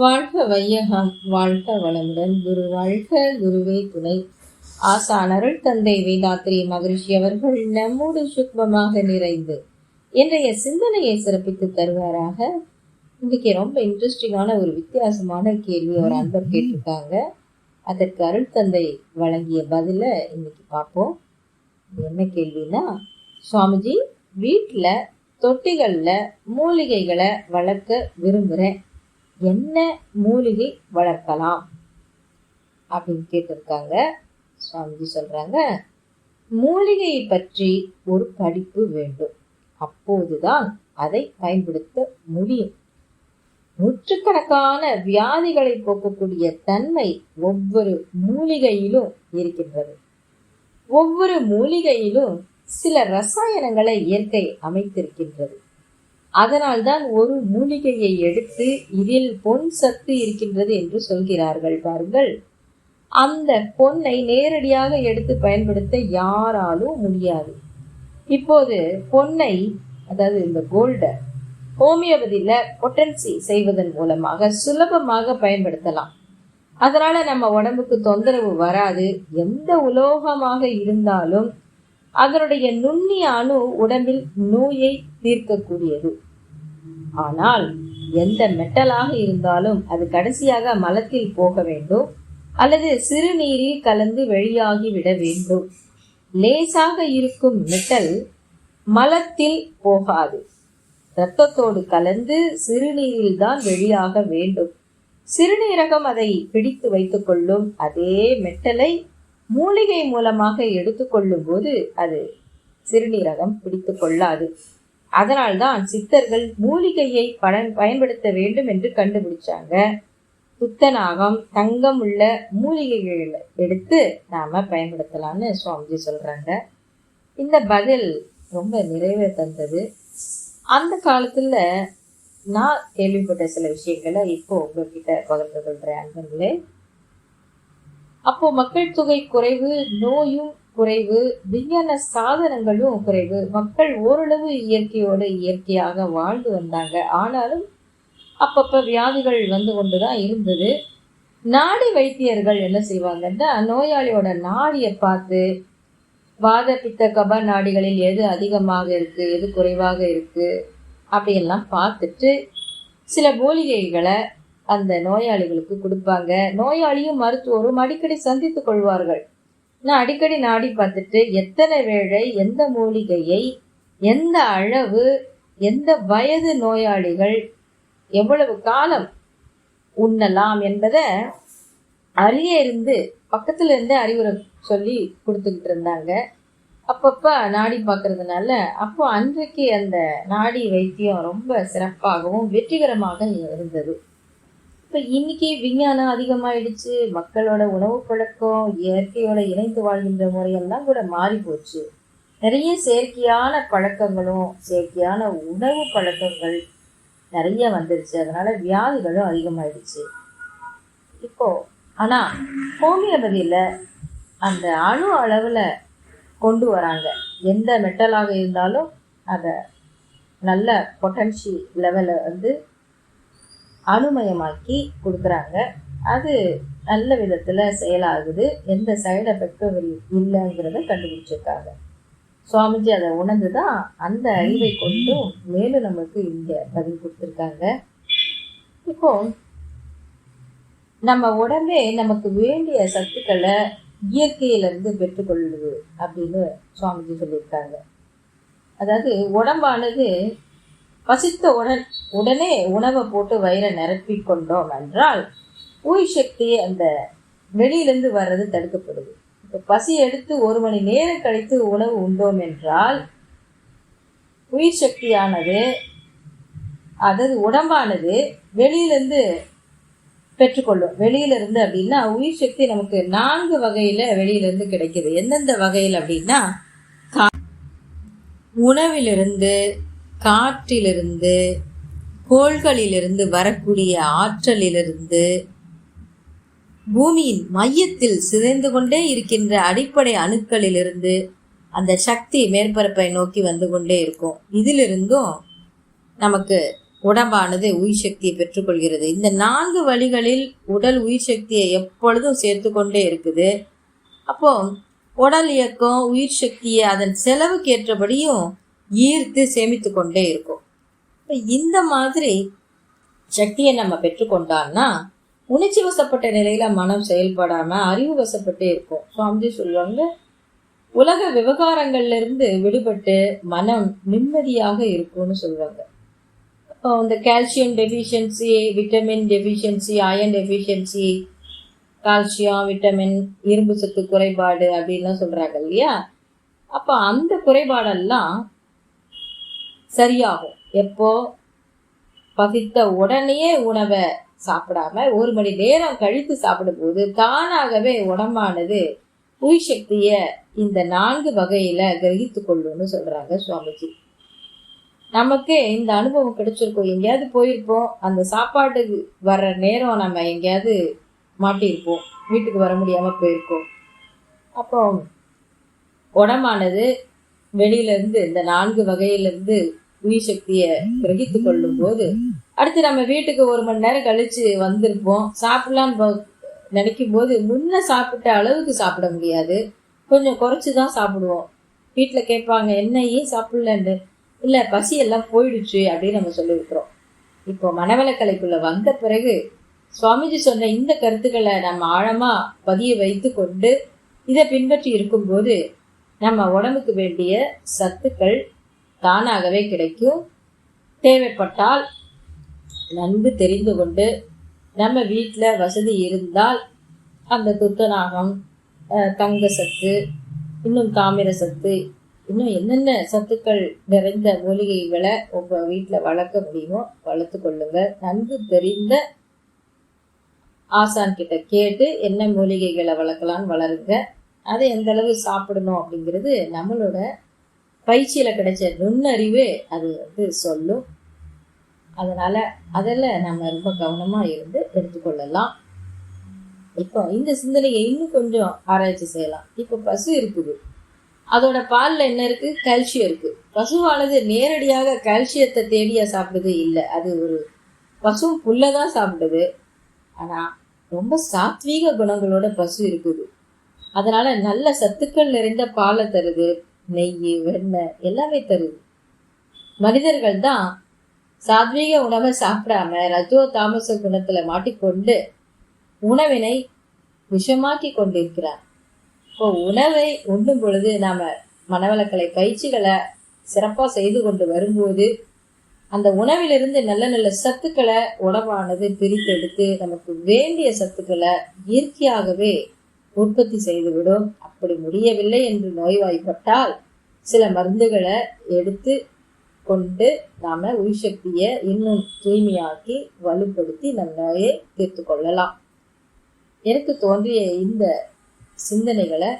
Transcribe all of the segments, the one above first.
வாழ்க வையகம் வாழ்க வளமுடன். குரு வாழ்க குருவே துணை. ஆசானருள் தந்தை வேதாத்திரி மகரிஷி அவர்கள் நம்மோடு சுக்மமாக நிறைந்து இன்றைய சிந்தனையை சிறப்பித்து தருவாராக. இன்னைக்கு ரொம்ப இன்ட்ரெஸ்டிங்கான ஒரு வித்தியாசமான கேள்வி ஒரு அன்பர் கேட்டிருக்காங்க. அதற்கு அருள் தந்தை வழங்கிய பதில இன்னைக்கு பார்ப்போம். என்ன கேள்வினா சுவாமிஜி வீட்டில் தொட்டிகளில் மூலிகைகளை வளர்க்க விரும்புகிறேன் என்ன மூலிகை வளர்க்கலாம்? அப்படின்னு கேட்டிருக்காங்க. சுவாமிஜி சொல்கிறாங்க மூலிகையை பற்றி ஒரு படிப்பு வேண்டும். அப்போதுதான் அதை பயன்படுத்த முடியும். நூற்றுக்கணக்கான வியாதிகளை போக்கக்கூடிய தன்மை ஒவ்வொரு மூலிகையிலும் இருக்கின்றது. ஒவ்வொரு மூலிகையிலும் சில ரசாயனங்களை இயற்கை அமைத்திருக்கின்றது. அதனால்தான் ஒரு மூலிகையை எடுத்து இதில் பொன் சத்து இருக்கின்றது என்று சொல்கிறார்கள் பாருங்கள். அந்த பொன்னை நேரடியாக எடுத்து பயன்படுத்த யாராலும் முடியாது. இப்போது பொன்னை அதாவது இந்த கோல்டை ஹோமியோபதியில் பொட்டன்சி செய்வதன் மூலமாக சுலபமாக பயன்படுத்தலாம். அதனால நம்ம உடம்புக்கு தொந்தரவு வராது. எந்த உலோகமாக இருந்தாலும் அதனுடைய நுண்ணிய அணு உடம்பில் நோயை தீர்க்கக்கூடியது. ஆனால் எந்த மெட்டலாக இருந்தாலும் அது கடைசியாக மலத்தில் போக வேண்டும் அல்லது சிறுநீரில் கலந்து வெளியாகி விட வேண்டும். லேசாக இருக்கும் மெட்டல் மலத்தில் போகாது. இரத்தத்தோடு கலந்து சிறுநீரில் தான் வெளியாக வேண்டும். சிறுநீரகம் அதை பிடித்து வைத்துக் கொள்ளும் அதே மெட்டலை மூலிகை மூலமாக எடுத்துக்கொள்ளும் போது அது சிறுநீரகம் பிடித்து கொள்ளாது. அதனால்தான் சித்தர்கள் மூலிகையை பலன் பயன்படுத்த வேண்டும் என்று கண்டுபிடிச்சாங்க. துத்தநாகம் தங்கம் உள்ள மூலிகைகள் எடுத்து நாம பயன்படுத்தலாம்னு சுவாமிஜி சொல்றாங்க. இந்த பதில் ரொம்ப நிறைவே தந்தது. அந்த காலத்துல நான் கேள்விப்பட்ட சில விஷயங்களை இப்போ உங்ககிட்ட பகிர்ந்து கொள்றேன் அன்பர்களே. அப்போ மக்கள் தொகை குறைவு நோயும் குறைவு விஞ்ஞான சாதனங்களும் குறைவு. மக்கள் ஓரளவு இயற்கையோடு இயற்கையாக வாழ்ந்து வந்தாங்க. ஆனாலும் அப்பப்ப வியாதிகள் வந்து கொண்டுதான் இருந்தது. நாடி வைத்தியர்கள் என்ன செய்வாங்கன்னா நோயாளியோட நாடியை பார்த்து வாத பித்த கப நாடிகளில் எது அதிகமாக இருக்கு எது குறைவாக இருக்கு அப்படியெல்லாம் பார்த்துட்டு சில மூலிகைகளை அந்த நோயாளிகளுக்கு கொடுப்பாங்க. நோயாளியும் மருத்துவரும் அடிக்கடி சந்தித்துக் கொள்வார்கள். நான் அடிக்கடி நாடி பார்த்துட்டு எத்தனை வேளை எந்த மூலிகையை எந்த அளவு எந்த வயது நோயாளிகள் எவ்வளவு காலம் உண்ணலாம் என்பதை அறிய இருந்து பக்கத்துல இருந்து அறிவுரை சொல்லி கொடுத்துக்கிட்டு இருந்தாங்க. அப்பப்ப நாடி பார்க்கறதுனால அப்போ அன்றைக்கு அந்த நாடி வைத்தியம் ரொம்ப சிறப்பாகவும் வெற்றிகரமாக இருந்தது. இப்போ இன்னைக்கு விஞ்ஞானம் அதிகமாயிடுச்சு மக்களோட உணவு பழக்கம் இயற்கையோட இணைந்து வாழ்கின்ற முறையெல்லாம் கூட மாறி போச்சு நிறைய செயற்கையான பழக்கங்களும் செயற்கையான உணவு பழக்கங்கள் நிறைய வந்துருச்சு. அதனால வியாதிகளும் அதிகமாயிடுச்சு. இப்போ ஆனா ஹோமியோபதியில அந்த அணு அளவுல கொண்டு வராங்க. எந்த மெட்டலாக இருந்தாலும் அதை நல்ல பொட்டன்ஷி லெவலை வந்து அணுமயமாக்கி கொடுக்குறாங்க. அது நல்ல விதத்தில் செயலாகுது. எந்த சைடு எஃபெக்டும் இல்லைங்கிறத கண்டுபிடிச்சிருக்காங்க. சுவாமிஜி அதை உணர்ந்து தான் அந்த அறிவை கொண்டும் மேலும் நமக்கு இங்கே பதில் கொடுத்துருக்காங்க. இப்போ நம்ம உடம்பே நமக்கு வேண்டிய சத்துக்களை இயற்கையிலேருந்து பெற்றுக்கொள்ளுது அப்படின்னு சுவாமிஜி சொல்லியிருக்காங்க. அதாவது உடம்பானது பசித்த உடன் உடனே உணவை போட்டு வயிறை நிரப்பி கொண்டோம் என்றால் உயிர் சக்தி அந்த வெளியிலிருந்து வர்றது தடுக்கப்படுது. இப்போ பசி எடுத்து ஒரு மணி நேரம் கழித்து உணவு உண்டோம் என்றால் உயிர் சக்தியானது அதாவது உடம்பானது வெளியிலேருந்து பெற்றுக்கொள்ளும். வெளியிலிருந்து அப்படின்னா உயிர் சக்தி நமக்கு நான்கு வகையில வெளியிலிருந்து கிடைக்குது. எந்தெந்த வகையில் அப்படின்னா உணவிலிருந்து காற்றிலிருந்து கோள்களிலிருந்து வரக்கூடிய ஆற்றலிலிருந்து பூமியின் மையத்தில் சிதைந்து கொண்டே இருக்கின்ற அடிப்படை அணுக்களிலிருந்து அந்த சக்தி மேற்பரப்பை நோக்கி வந்து கொண்டே இருக்கும். இதிலிருந்தும் நமக்கு உடம்பானது உயிர் சக்தியை பெற்றுக்கொள்கிறது. இந்த நான்கு வழிகளில் உடல் உயிர் சக்தியை எப்பொழுதும் சேர்த்து கொண்டே இருக்குது. அப்போ உடல் இயக்கம் உயிர் சக்தியை அதன் செலவுக்கு ஏற்றபடியும் ஈர்த்து சேமித்து கொண்டே இருக்கும். இப்போ இந்த மாதிரி சக்தியை நம்ம பெற்றுக்கொண்டான்னா உணர்ச்சி வசப்பட்ட நிலையில மனம் செயல்படாம அறிவு வசப்பட்டே இருக்கும். சுவாமிஜி சொல்லுவாங்க உலக விவகாரங்கள்ல இருந்து விடுபட்டு மனம் நிம்மதியாக இருக்கும்னு சொல்லுவாங்க. இப்போ இந்த calcium deficiency vitamin deficiency iron deficiency calcium vitamin இரும்பு சத்து குறைபாடு அப்படின்லாம் சொல்றாங்க இல்லையா? அப்போ அந்த குறைபாடெல்லாம் சரியாகும். எப்போ? பசித்த உடனே உணவை சாப்பிடாம ஒரு மணி நேரம் கழித்து சாப்பிடும்போது தானாகவே உடம்பானது உயிர் சக்திய இந்த நான்கு வகையில கிரகித்து கொள்ளும்னு சொல்றாங்க சுவாமிஜி. நமக்கு இந்த அனுபவம் கிடைச்சிருக்கோம். எங்கேயாவது போயிருப்போம். அந்த சாப்பாட்டுக்கு வர்ற நேரம் நம்ம எங்கேயாவது மாட்டியிருப்போம். வீட்டுக்கு வர முடியாம போயிருக்கோம். அப்போ உடம்பானது வெளியிலேருந்து இந்த நான்கு வகையிலேருந்து உயிர் சக்தியை கிரகித்து கொள்ளும் போது அடுத்து நம்ம வீட்டுக்கு ஒரு மணி நேரம் கழிச்சு வந்திருப்போம். சாப்பிடலான்னு நினைக்கும் போது முன்ன சாப்பிட்ட அளவுக்கு சாப்பிட முடியாது. கொஞ்சம் குறைச்சி தான் சாப்பிடுவோம். வீட்டில் கேட்பாங்க என்ன ஏன் சாப்பிடலன்னு? இல்லை பசி எல்லாம் போயிடுச்சு அப்படின்னு நம்ம சொல்லியிருக்கிறோம். இப்போ மனவளக்கலைக்குள்ள வந்த பிறகு சுவாமிஜி சொன்ன இந்த கருத்துக்களை நம்ம ஆழமா பதிய வைத்து கொண்டு இதை பின்பற்றி இருக்கும்போது நம்ம உடம்புக்கு வேண்டிய சத்துக்கள் தானாகவே கிடைக்கும். தேவைப்பட்டால் நன்கு தெரிந்து கொண்டு நம்ம வீட்டில் வசதி இருந்தால் அந்த துத்தநாகம் தங்க சத்து இன்னும் தாமிர சத்து இன்னும் என்னென்ன சத்துக்கள் நிறைந்த மூலிகைகளை உங்கள் வீட்டில் வளர்க்க முடியுமோ வளர்த்து கொள்ளுங்கள் நன்கு தெரிந்த ஆசான் கிட்ட கேட்டு என்ன மூலிகைகளை வளர்க்கலான்னு வளருங்க. அதை எந்த அளவு சாப்பிடணும் அப்படிங்கிறது நம்மளோட பயிற்சியில் கிடைச்ச நுண்ணறிவே அது வந்து சொல்லும். அதனால் அதில் நம்ம ரொம்ப கவனமாக இருந்து எடுத்துக்கொள்ளலாம். இப்போ இந்த சிந்தனையை இன்னும் கொஞ்சம் ஆராய்ச்சி செய்யலாம். இப்போ பசு இருக்குது. அதோட பாலில் என்ன இருக்குது கால்சியம் இருக்குது பசுவானது நேரடியாக கால்சியத்தை தேடியா சாப்பிடுது இல்லை. அது ஒரு பசுவும் புல்லை தான் சாப்பிடுது ஆனால் ரொம்ப சாத்வீக குணங்களோட பசு இருக்குது. அதனால் நல்ல சத்துக்கள் நிறைந்த பாலை தருது. நெய் வெண்ணெய் எல்லாமே தருது. மனிதர்கள் தான் சாத்வீக உணவை சாப்பிடாம ரஜோ தாமச குணத்துல மாட்டிக்கொண்டு உணவினை விஷமாக்கி கொண்டிருக்கிறார். இப்போ உணவை உண்ணும் பொழுது நாம மனவளக்கலை பயிற்சிகளை சிறப்பாக செய்து கொண்டு வரும்போது அந்த உணவிலிருந்து நல்ல நல்ல சத்துக்களை உணவானது பிரித்தெடுத்து நமக்கு வேண்டிய சத்துக்களை இயற்கையாகவே உற்பத்தி செய்துவிடும். அப்படி முடியவில்லை என்று நோய்வாய்ப்பட்டால் சில மருந்துகளை எடுத்து கொண்டு நாம உயிர் சக்தியை இன்னும் தூய்மையாக்கி வலுப்படுத்தி நம் நோயை தீர்த்து கொள்ளலாம். எனக்கு தோன்றிய இந்த சிந்தனைகளை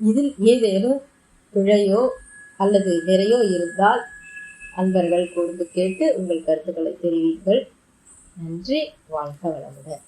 இதில் ஏதேனும் பிழையோ அல்லது நிறையோ இருந்தால் அன்பர்கள் கூர்ந்து கேட்டு உங்கள் கருத்துக்களை தெரிவிங்கள் நன்றி வாழ்க வளமுடன்.